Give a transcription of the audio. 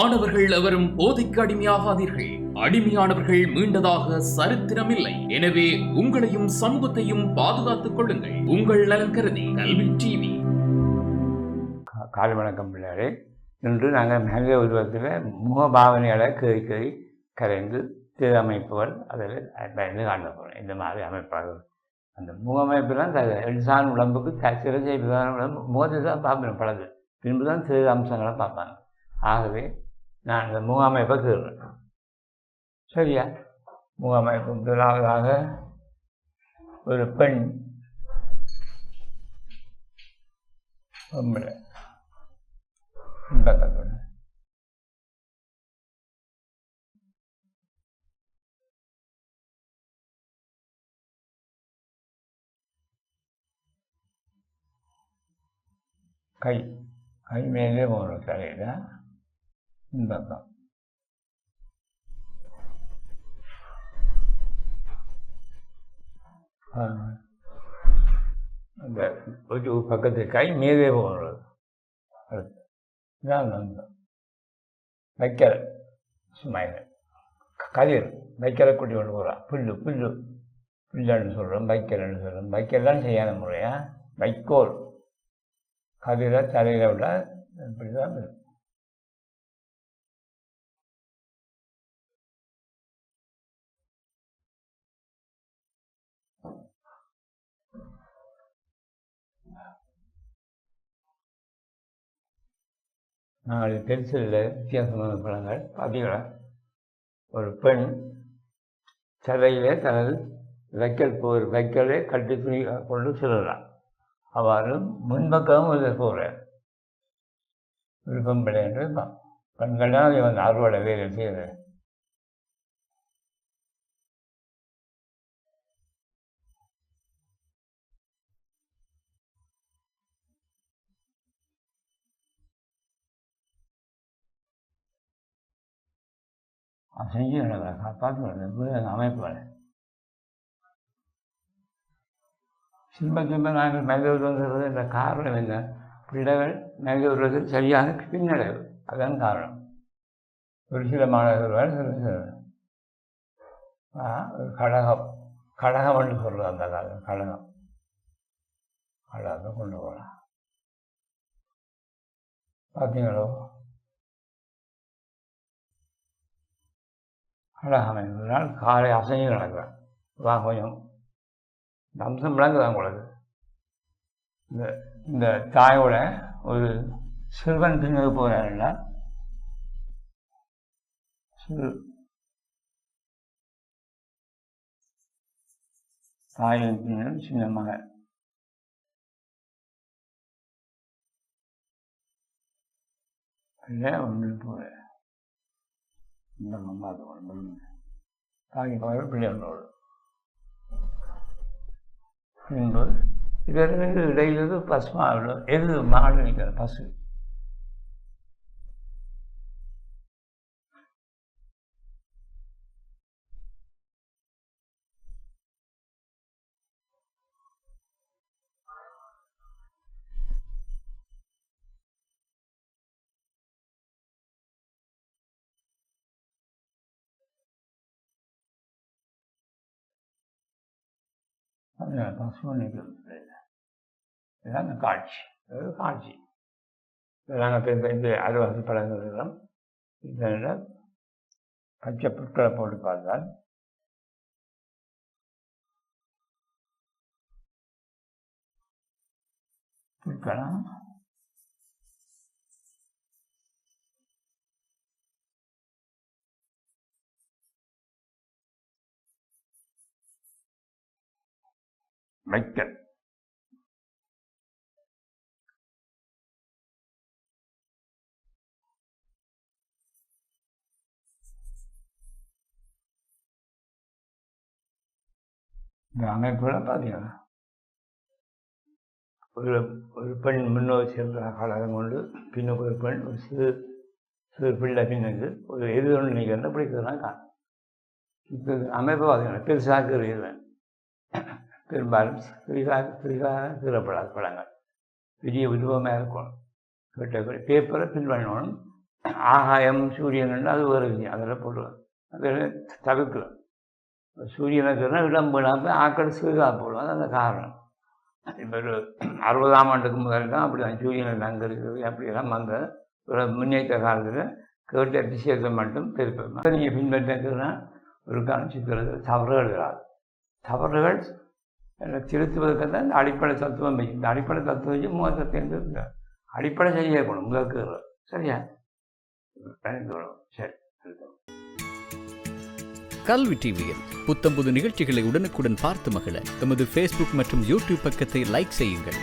மாணவர்கள் அவரும் போதைக்கு அடிமையாகாதீர்கள். அடிமையானவர்கள் மீண்டதாக சரித்திரமில்லை. எனவே உங்களையும் சமூகத்தையும் பாதுகாத்துக் கொள்ளுங்கள். உங்கள் நலன் கருதி கல்வி டிவி. காலை வணக்கம் பிள்ளையாரே இன்று நாங்கள் மனித உருவத்தில் முகபாவனைகளை கேறி கேறி கரைந்து திரு அதில் பயந்து காண இந்த மாதிரி அமைப்பாளர்கள் அந்த முகமைப்புலாம் த இன்சான் உடம்புக்கு சிறந்த உடம்பு முகத்தை தான் பார்ப்பேன் பழகு பின்பு தான் சிறு அம்சங்களை பார்ப்பாங்க. ஆகவே நான் இந்த முகமைப்பை கேட்குறேன் சரியா முகமைப்பு முதலாவதாக ஒரு பெண் பொம்பளை பக்கத்தோட கை கை மேலே போகணும் தலையில் இந்த அந்த ஒரு பக்கத்து கை மேலே போகிறது இதான் அந்த வைக்கல். சுமையில் கதிர். வைக்கலை கூட்டி கொண்டு போகிறான் புல்லு புல்லு. புல்லுன்னு சொல்கிறோம் வைக்கல்னு சொல்கிறோம் வைக்கல்லாம் செய்யாத முறையா? வைக்கோல். கதிரை தலையில் விட இப்படி தான் இருக்கும் நாலு பென்சிலில் வித்தியாசமான படங்கள் பார்த்தீங்களா ஒரு பெண் சதையிலே தனது வைக்கல் போர் வைக்கலை கட்டி துணி கொண்டு செல்லலாம் அவ்வாறு முன்பக்கமும் இதை போகிறேன் விருப்பம் என்று பெண்கள்லாம் இவன் அறுவடை வேலை செய்கிறேன் செஞ்சு பார்த்து அமைப்பு திரும்ப திரும்ப நாங்கள் மெல்லுவது இந்த காரணம் என்ன பிள்ளைகள் மெல்லுவது சரியான பின்னடைவு அதான் காரணம் ஒரு சில மாணவர்கள் சில சில ஆ, கழகம் கடகம் கடகம்னு சொல்கிறோம் அந்த காலம் கழகம் கழகம் கொண்டு போகலாம் பார்த்தீங்களோ அழகான நாள் காலை அசைஞ்சு நடக்கிறேன் வா கொஞ்சம். அம்சம் விளங்குதான் உங்களுக்கு. இந்த இந்த தாயோட ஒரு சிறுவன் பின்னுக்கு போகிறாருல்ல சிறு தாயின் பின்னும் சின்ன மகன். இல்லை ஒன்று போகிறேன் இந்த மம்மாது ஒன்று தாயின் மகள் பிள்ளைகளோடு பின்பு இவர்களுக்கு இடையிலிருந்து பசுமா எது மாடு நிற்கிற பசு. அந்த பசுமணிக்கு நிற்கிறது இதுதான் காட்சி அது காட்சி நாங்கள் இப்போ இந்த அறுபது படங்களும் இதில் பச்சை புட்களை போட்டு பார்த்தால் புட்களம் வைக்கல் இந்த அமைப்புகளை பார்த்தீங்கன்னா ஒரு ஒரு பெண் முன்னோர் சேர்ந்த காலகம் கொண்டு பின்னுக்கு ஒரு பெண் ஒரு சிறு சிறு பிள்ளை பின்னுக்கு ஒரு எது ஒன்று நிற்கிறத பிடிக்கிறதுனா காணும் இப்போ அமைப்பு பார்த்தீங்கன்னா பெருசாக இருக்கிறேன் பெரும்பாலும் விரிவாக விரிவாக கீறப்படாத படங்கள். பெரிய உருவமாக இருக்கணும் கேட்ட பேப்பரை பின் பண்ணணும். ஆகாயம் சூரியன் அது வேறு விஷயம். அதில் போடுவேன் அது தவிர்க்கலாம். சூரியனை சொன்னால் இடம் போடாமல் ஆக்கள் சீராக போடுவோம் அது அந்த காரணம். இப்போ ஒரு அறுபதாம் ஆண்டுக்கு முதல் தான் அப்படி தான் சூரியன் அங்கே இருக்குது அப்படியெல்லாம் வந்த ஒரு முன்னேற்ற காலத்தில் கேட்ட விஷயத்தை மட்டும் திருப்பம் நீங்கள் பின்பற்றினா ஒரு காணிச்சிக்கிறது தவறுகள் தவறுகள் திருத்துவதற்கு தான் இந்த அடிப்படை தத்துவம் வைக்கும் இந்த அடிப்படை தத்துவம் வச்சு மூவத்தத்தை இந்த அடிப்படை செய்யக்கூடும் உங்களுக்கு சரியா? சரி கல்வி டிவியில் புத்தம்புது நிகழ்ச்சிகளை உடனுக்குடன் பார்த்து மகிழ. எமது ஃபேஸ்புக் மற்றும் யூடியூப் பக்கத்தை லைக் செய்யுங்கள்.